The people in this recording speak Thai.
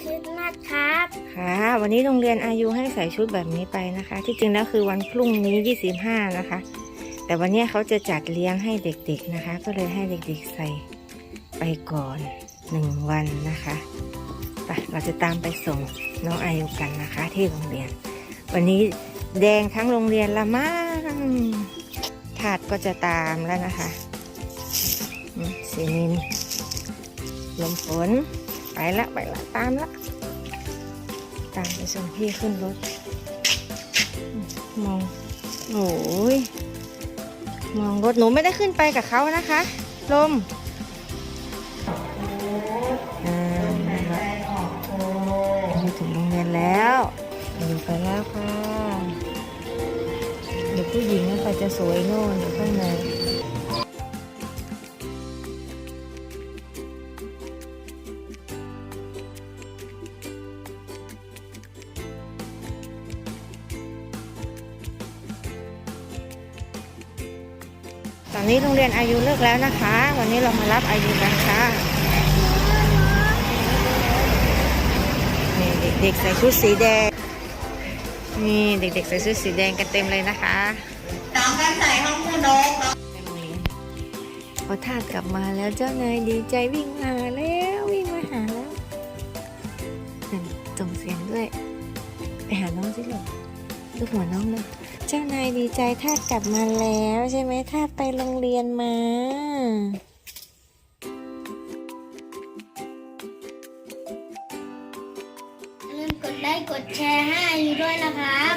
คริสต์มาสครับ ค่ะ วันนี้โรงเรียนอายุให้ใส่ชุดแบบนี้ไปนะคะ ที่จริงแล้วคือวันพรุ่งนี้ 25 นะคะ แต่วันนี้เขาจะจัดเลี้ยงให้เด็กๆนะคะ ก็เลยให้เด็กๆใส่ไปก่อนหนึ่งวันนะคะไปเราจะตามไปส่งน้องอายุกันนะคะ ที่โรงเรียน วันนี้แดงทั้งโรงเรียนละมั้งถาดก็จะตามแล้วนะคะสีนินลมฝน ไปละไปละตามละตามไปส่งพี่ขึ้นรถ มองโอ้ยมองรถหนูไม่ได้ขึ้นไปกับเขานะคะ ลมอยู่ถึงโรงเรียนแล้วอยู่ไปแล้วค่ะเด็กผู้หญิงนะคะจะสวยโน่นอยู่ข้างใน ตอนนี้โรงเรียนอายุเลิกแล้วนะคะ วันนี้เรามารับอายุกันค่ะนี่เด็กๆใส่ชุดสีแดง นี่เด็กๆใส่ชุดสีแดงกันเต็มเลยนะคะน้องกันใส่ห้องผู้นกไปโรงเรียนพอทาดกลับมาแล้วเจ้านายดีใจวิ่งมาแล้ววิ่งมาหาแล้วนั่นส่งเสียงด้วย ไปหาน้องสิลูกลูกหัวน้องเลย เจ้านายดีใจทาบกลับมาแล้วใช่ไหมทาบไปโรงเรียนมาอย่าลืมกดไลค์กดแชร์ให้อายุด้วยนะครับ